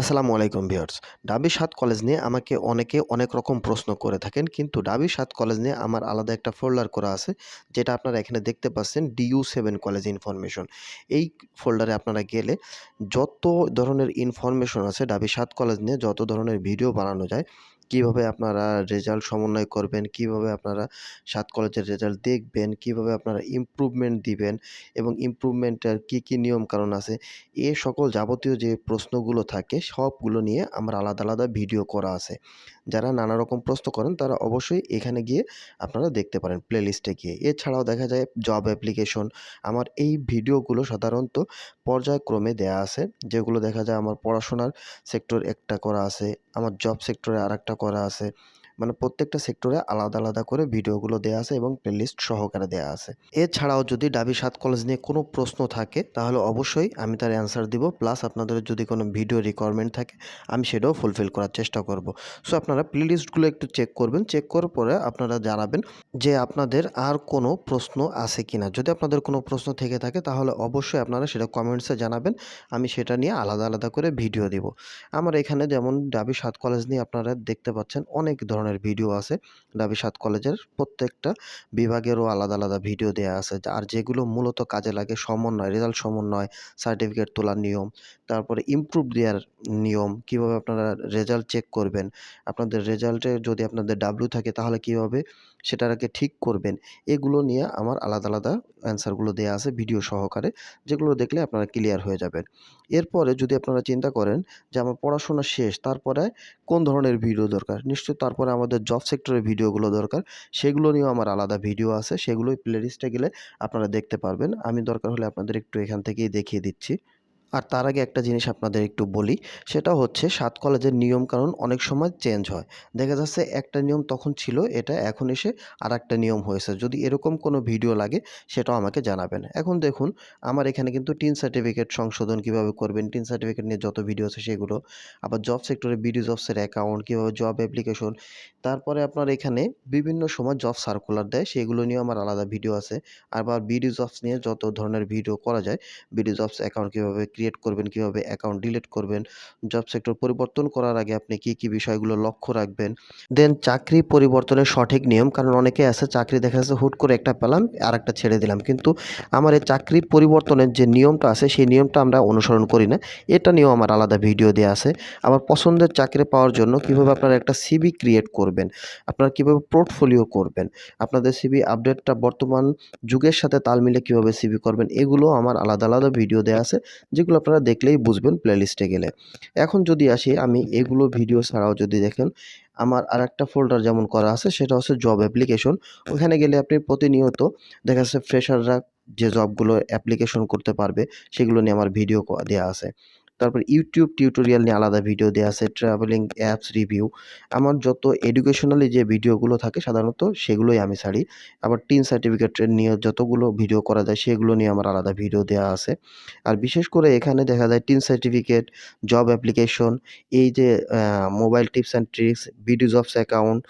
আসসালামু আলাইকুম ভিউয়ার্স। ডাবি সাত কলেজ নিয়ে আমাকে অনেকে অনেক রকম প্রশ্ন করে থাকেন, কিন্তু ডাবি সাত কলেজ নিয়ে আমার আলাদা একটা ফোল্ডার করা আছে, যেটা আপনারা এখানে দেখতে পাচ্ছেন ডিইউ সেভেন কলেজ ইনফরমেশন। এই ফোল্ডারে আপনারা গেলে যত ধরনের ইনফরমেশন আছে ডাবি সাত কলেজ নিয়ে, যত ধরনের ভিডিও বানানো যায় কীভাবে আপনারা রেজাল্ট সমন্বয় করবেন? কীভাবে আপনারা সাত কলেজের রেজাল্ট দেখবেন? কীভাবে আপনারা ইমপ্রুভমেন্ট দিবেন? এবং ইমপ্রুভমেন্টের কী কী নিয়ম কানুন আছে? এ সকল যাবতীয় যে প্রশ্নগুলো থাকে, সবগুলো নিয়ে আমার আলাদা আলাদা ভিডিও করা আছে। যারা নানা রকম প্রশ্ন করেন, তারা অবশ্যই এখানে গিয়ে আপনারা দেখতে পারেন প্লেলিস্টে গিয়ে। এছাড়াও দেখা যায় জব অ্যাপ্লিকেশন আমার এই ভিডিওগুলো সাধারণত পর্যায়ক্রমে দেয়া আছে, যেগুলো দেখা যায় আমার পড়াশোনার সেক্টর একটা করা আছে। আমার জব সেক্টরে আর একটা করা আছে। মানে প্রত্যেকটা সেক্টরে আলাদা আলাদা করে ভিডিওগুলো দেওয়া আছে এবং প্লেলিস্ট সহকারে দেওয়া আছে। এছাড়াও যদি ডাবি সাত কলেজ নিয়ে কোনো প্রশ্ন থাকে, তাহলে অবশ্যই আমি তার অ্যান্সার দিব প্লাস আপনাদের যদি কোনো ভিডিও রিকোয়ারমেন্ট থাকে, আমি সেটাও ফুলফিল করার চেষ্টা করব। সো আপনারা প্লেলিস্টগুলো একটু চেক করবেন চেক করার পরে আপনারা জানাবেন যে আপনাদের আর কোনো প্রশ্ন আছে কি না যদি আপনাদের কোনো প্রশ্ন থেকে থাকে, তাহলে অবশ্যই আপনারা সেটা কমেন্টসে জানাবেন, আমি সেটা নিয়ে আলাদা আলাদা করে ভিডিও দিব। আমার এখানে যেমন ডাবি সাত কলেজ নিয়ে আপনারা দেখতে পাচ্ছেন, অনেক ধরনের ভিডিও আছে। ডাবি সাত কলেজের প্রত্যেকটা বিভাগেরও আলাদা আলাদা ভিডিও দেওয়া আছে। আর যেগুলো মূলত কাজে লাগে সমন্বয়, রেজাল্ট সমন্বয়, সার্টিফিকেট তোলার নিয়ম, তারপরে ইমপ্রুভ দেওয়ার নিয়ম, কীভাবে আপনারা রেজাল্ট চেক করবেন। আপনাদের রেজাল্টে যদি আপনাদের ডাব্লিউ থাকে তাহলে কীভাবে সেটাকে ঠিক করবেন? এগুলো নিয়ে আমার আলাদা আলাদা অ্যান্সারগুলো দেওয়া আছে ভিডিও সহকারে, যেগুলো দেখলে আপনারা ক্লিয়ার হয়ে যাবেন। এরপরে যদি আপনারা চিন্তা করেন যে আমার পড়াশোনা শেষ, তারপরে কোন ধরনের ভিডিও দরকার? নিশ্চয়ই তারপরে আমাদের জব সেক্টরের ভিডিওগুলো দরকার, সেগুলো নিয়েও আমার আলাদা ভিডিও আছে, সেগুলোই প্লেলিস্টে গেলে আপনারা দেখতে পারবেন। আমি দরকার হলে আপনাদের একটু এখান থেকেই দেখিয়ে দিচ্ছি। আর তার আগে একটা জিনিস আপনাদের একটু বলি, সেটা হচ্ছে সাত কলেজের নিয়ম নিয়মকানুন অনেক সময় চেঞ্জ হয়। দেখা যাচ্ছে একটা নিয়ম তখন ছিল, এটা এখন এসে আর একটা নিয়ম হয়েছে। যদি এরকম কোনো ভিডিও লাগে, সেটাও আমাকে জানাবেন। এখন দেখুন, আমার এখানে কিন্তু টিন সার্টিফিকেট সংশোধন কীভাবে করবেন, টিন সার্টিফিকেট নিয়ে যত ভিডিও আছে সেগুলো, আবার জব সেক্টরে বিডি জবসের অ্যাকাউন্ট কীভাবে জব অ্যাপ্লিকেশন তারপরে আপনার এখানে বিভিন্ন সময় জব সার্কুলার দেয়, সেগুলো নিয়ে আমার আলাদা ভিডিও আছে। আবার বিডি জবস নিয়ে যত ধরনের ভিডিও করা যায় বিডি জবস অ্যাকাউন্ট কীভাবে ক্রিয়েট করবেন, কীভাবে অ্যাকাউন্ট ডিলিট করবেন জব সেক্টর পরিবর্তন করার আগে আপনি কী কী বিষয়গুলো লক্ষ্য রাখবেন? দেন চাকরি পরিবর্তনের সঠিক নিয়ম, কারণ অনেকে আছে, চাকরি দেখা যাচ্ছে হুট করে একটা পেলাম আর একটা ছেড়ে দিলাম। কিন্তু আমার এই চাকরি পরিবর্তনের যে নিয়মটা আছে, সেই নিয়মটা আমরা অনুসরণ করি না। এটা নিয়েও আমার আলাদা ভিডিও দেওয়া আছে। আবার পছন্দের চাকরি পাওয়ার জন্য কীভাবে আপনারা একটা সিবি ক্রিয়েট করবেন, আপনারা কীভাবে পোর্টফোলিও করবেন, আপনাদের সিবি আপডেটটা বর্তমান যুগের সাথে তাল মিলে কীভাবে সিবি করবেন, এগুলো আমার আলাদা আলাদা ভিডিও দেওয়া আছে, যেগুলো আপনারা দেখলেই বুঝবেন প্লেলিস্টে গেলে। এখন যদি আসি, আমি এগুলো ভিডিও ছাড়াও যদি দেখেন, আমার আর একটা ফোল্ডার যেমন করা আছে, সেটা হচ্ছে জব অ্যাপ্লিকেশন ওখানে গেলে আপনি প্রতিনিয়ত দেখা যাচ্ছে ফ্রেশাররা যে জবগুলো অ্যাপ্লিকেশন করতে পারবে, সেগুলো নিয়ে আমার ভিডিও দেওয়া আছে। তারপর ইউটিউব টিউটোরিয়াল নিয়ে আলাদা ভিডিও দেওয়া আছে ট্রাভেলিং অ্যাপস রিভিউ আমার যত এডুকেশনালি যে ভিডিওগুলো থাকে, সাধারণত সেগুলোই আমি ছাড়ি। আবার টিন সার্টিফিকেট নিয়ে যতগুলো ভিডিও করা যায়, সেগুলো নিয়ে আমার আলাদা ভিডিও দেওয়া আছে। আর বিশেষ করে এখানে দেখা যায় টিন সার্টিফিকেট জব অ্যাপ্লিকেশন এই যে mobile tips and tricks BD jobs account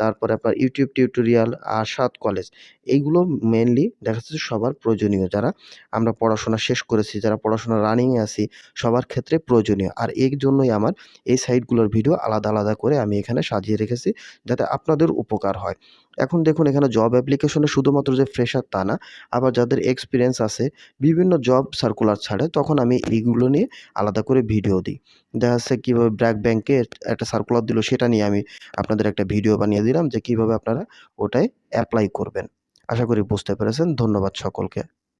তারপরে আপনার ইউটিউব টিউটোরিয়াল আর সাত কলেজ এইগুলো মেনলি দেখা যাচ্ছে সবার প্রয়োজনীয়। যারা আমরা পড়াশোনা শেষ করেছি, যারা পড়াশোনা রানিংয়ে আছি, সবার ক্ষেত্রে প্রয়োজনীয়। আর এর জন্যই আমার এই সাইটগুলোর ভিডিও আলাদা আলাদা করে আমি এখানে সাজিয়ে রেখেছি যাতে আপনাদের উপকার হয়। এখন দেখুন এখানে জব অ্যাপ্লিকেশনে শুধুমাত্র যে ফ্রেশার তা না, আবার যাদের এক্সপিরিয়েন্স আছে, বিভিন্ন জব সার্কুলার ছাড়ে, তখন আমি এইগুলো নিয়ে আলাদা করে ভিডিও দিই। দেখা যাচ্ছে কীভাবে ব্র্যাক ব্যাংকে একটা সার্কুলার দিল, সেটা নিয়ে আমি আপনাদের একটা ভিডিও বানিয়ে দিলাম যে কীভাবে আপনারা ওটাই অ্যাপ্লাই করবেন। আশা করি বুঝতে পেরেছেন। ধন্যবাদ সকলকে।